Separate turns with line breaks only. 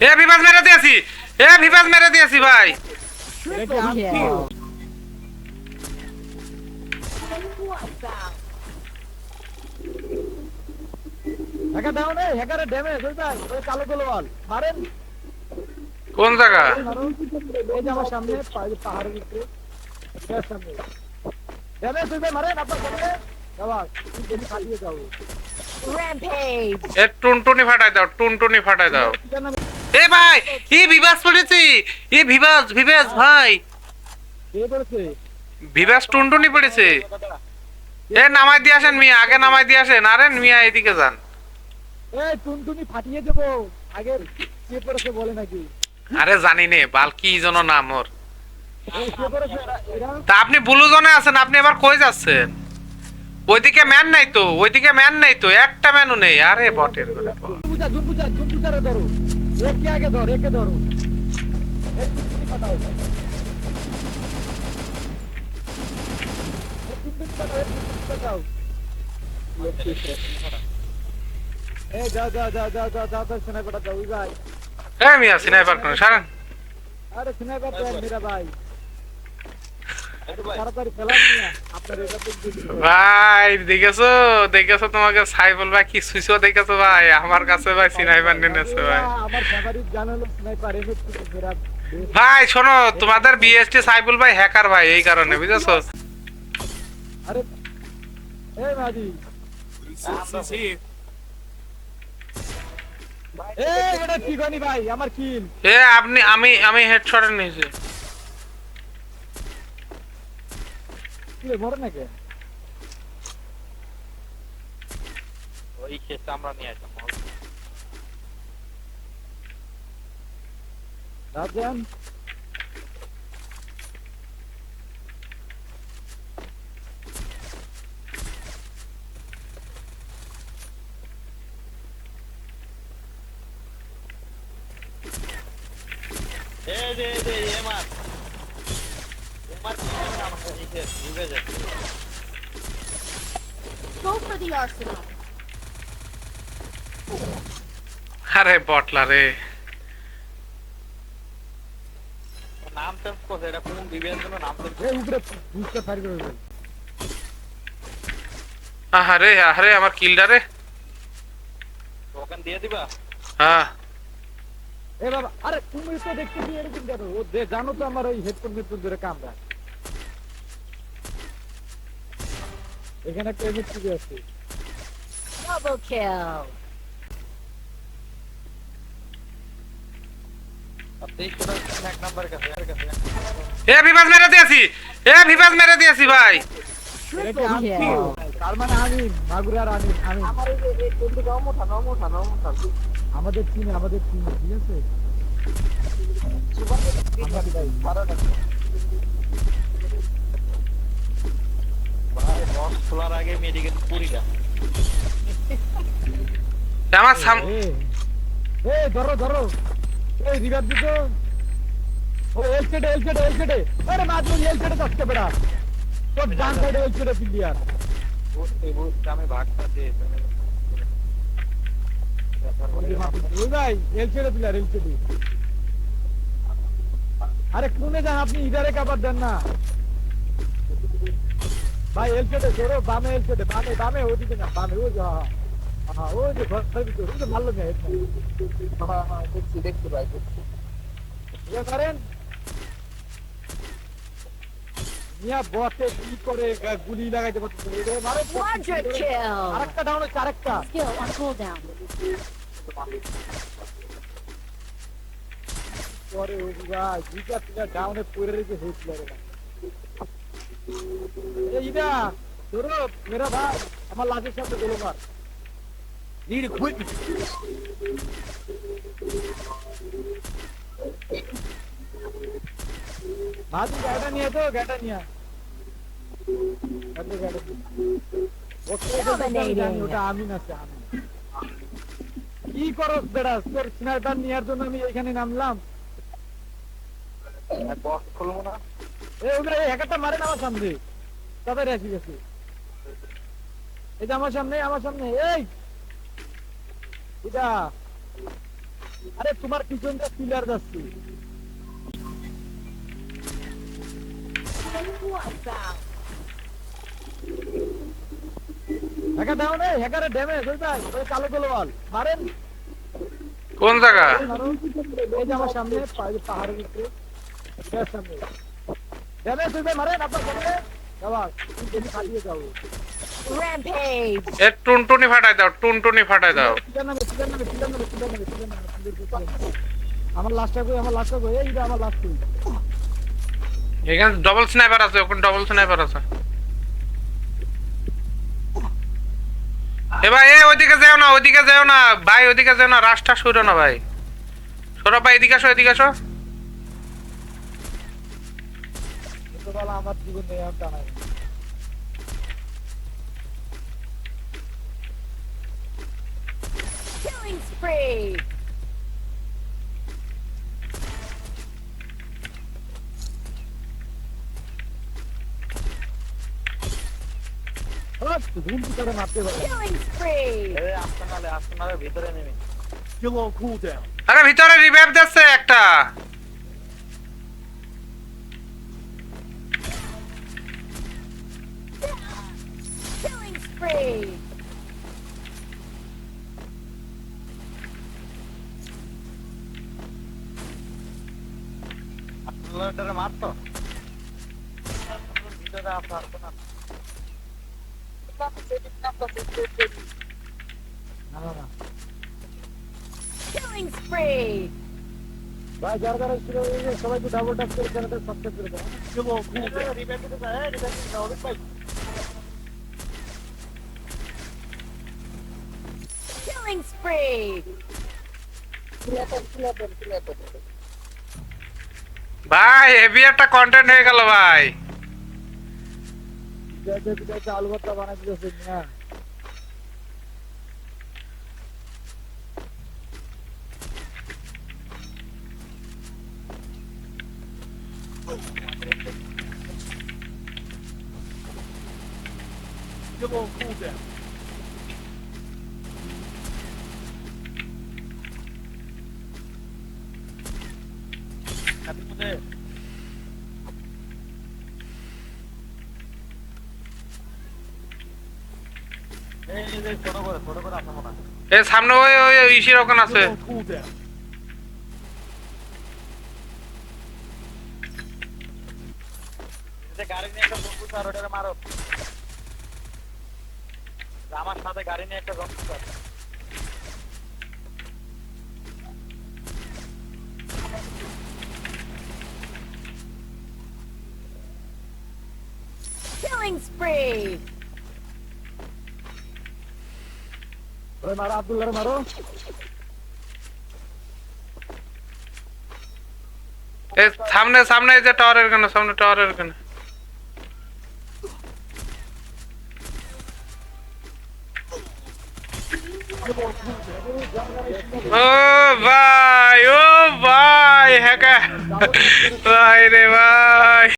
এ বিভাজ মেরে দিয়েছি। এ বিভাজ মেরে দিয়েছি ভাই। কোন জায়গা? টুনটুনি ফাটাই দাও টুনটুনি ফাটাই দাও। এ ভাই ই বিভাজ পড়েছি। ই বিভাজ বিভাজ ভাই।
কে
টুনটুনি পড়েছে। এ নামাই দিয়ে আসেন মিয়া আগে নামাই দিয়ে আসেন। আরে মিয়া এদিকে যান।
এই টুনটুনি ফাটিয়ে দেবো। আগে কে পড়েছে বলে নাকি?
আরে জানি নে বাল কি যেন নাম ওর। তা আপনি ব্লু জোনে আছেন আপনি এবার কই যাচ্ছেন? ওইদিকে ম্যান নাই তো ওইদিকে ম্যান নাই তো একটা ম্যানও নেই। আরে বটের করে
একে আগে ধর একে ধরো।
এ মিয়া সিনাইপার কোন সারেন।
আরে স্নাইপার দেন মেরা ভাই তাড়াতাড়ি ফেলান নিয়া আপনার এটা তো দিদি
ভাই দেখেছ? দেখেছ তোমাকে সাইবল ভাই কি সুইচও দেখেছ ভাই? আমার কাছে ভাই সিনাইপার নিয়েছে ভাই।
আমার ফেভারিট গান হলো স্নাইপার এমএস মেরা best।
ভাই শোনো তোমাদের বিএসটি সাইবুল ভাই হ্যাকার ভাই এই কারণে বুঝেছ?
আরে এই মাদি এই এটা ঠিক হয়নি ভাই? আমার কিল
এ আপনি আমি আমি হেডশটের নিয়েছি।
কি রে, মরে নাকি
ওই ক্ষেত্রে আমরা নিয়ে আসলাম
রাজন
এই যে যে ঢুকে
Go for the arsenal.
আরে বটলা রে।
নাম চেঞ্জ করছে এটা কোন নাম চেঞ্জ
এই উপরে বুঝতে ফায়ার করে দেবে
আরে আরে আমার কিলটা রে।
ওখান দিয়ে দিবা?
হ্যাঁ।
এ বাবা আরে তুমি তো দেখতে দিয়ে এরকম কেন? ও দে জানো তো আমার ওই হেডফোন হেডফোন ধরে কামড়া এখানে একটা এমএস টিভি আছে
এ বিভাজ মেরে দিয়েছি! এ বিভাজ মেরে দিয়েছি ভাই!
এটা কি
Triple
তার মানে আমি মাগুরার আমি আমি। আমাদের টিমে আমাদের টিমে ঠিক আছে?
বক্স খোলার আগে মেডিকেল পুরি
আমার সাম
এ, এ ধরো ধরো। এই রিভার দিতো। ও এল সেটে এল সেটে এল সেটে আরে মাত্র এল সেটে যাচ্ছে বেড়া। তোর ডান সাইডে এল সেটে প্লেয়ার
বুঝতে বুঝতে আমি ভাগটা দিয়ে
ওই ভাই এল সেটে প্লেয়ার এল সেটে আরে কোনে যান আপনি ইধারে কাবার দেন না। ভাই এল সেটে ধরো বামে এল সেটে বামে বামে ওদিকে না বামে ওই যে হ্যাঁ হ্যাঁ ওই যে ঘরের ভিতরে ওই যে মারলো না দেখছি দেখছি ভাই দেখছি। ইয়ে করেন। মিয়া বসে কি করে গুলি লাগাইতে পারতেছে মারে আরেকটা ডাউন হচ্ছে আরেকটা. পরে ওই ভাই দুইটা তিনটা ডাউনে পড়ে রেখে হয়েছিল রে ইদা মেরা ভাই আমার সাথে equipment। ওকে, তো জানি, ওটা আমি না আমি কি করস বেড়া? তোর স্নাইপার নেওয়ার জন্য আমি এখানে নামলাম।
বক্স খুলবো না?
এই ওগুলো হ্যাকারটা মারেন আমার সামনে। তাড়াতাড়ি আসি গেছে। এই যে আমার সামনে আমার সামনে এই! এটা! আরে তোমার পিছনটা পিলার যাচ্ছে। হ্যাকার ডাউন এ হ্যাকারে ড্যামেজ ওই ভাই ওই কালো কালো বল মারেন।
কোন জায়গা?
এই যে আমার সামনে পাহাড়ের উপরে। সামনে।
এ টুনটুনি ফাটাই দাও টুনটুনি ফাটাই দাও।
আমার লাস্টটা কই আমার লাস্টটা কই? এই যে আমার লাস্ট কই
এখানে ডবল স্নাইপার আছে ওখানে ডবল স্নাইপার আছে। এ ভাই এ ওইদিকে যাও না ওইদিকে যাও না। ভাই ওইদিকে যাও না রাস্তা সরো না ভাই। সরো ভাই এদিকে আসো এদিকে আসো।
ছোটবেলা আমার জীবন নেই। আমি জানাই
Killing spree.
কুল
আরে ভিতরে রিভাইভ দিচ্ছে একটা।
Killing spree.
আপনারা মারতো ভিতরে আসতে না
না না না
Killing spree.
ভাই যারা যারা ছিল সবাইকে ডাবল ট্যাপ করে চ্যানেলটা সাবস্ক্রাইব করে
কুল ডাউন রিবেট দিতে যায় রিবেট দিতে যায় অনেক ভাই
ভাই হেভি একটা কন্টেন্ট হয়ে গেল ভাই।
বিদায়তে বিদায়তে আলু ভর্তা
এ সামনে ওই ওই ইসির ওখানে আছে।
গাড়ি নিয়ে একটা বন্ধু স্যার ওটারে মারো। আমার সাথে গাড়ি নিয়ে একটা বন্ধু
Killing spree.
ওই মারো আব্দুল্লাহ মারো
এ সামনে সামনে এই যে টাওয়ারের এখানে সামনে টাওয়ারের এখানে ও ভাই ও ভাই হ্যাঁ ভাই রে ভাই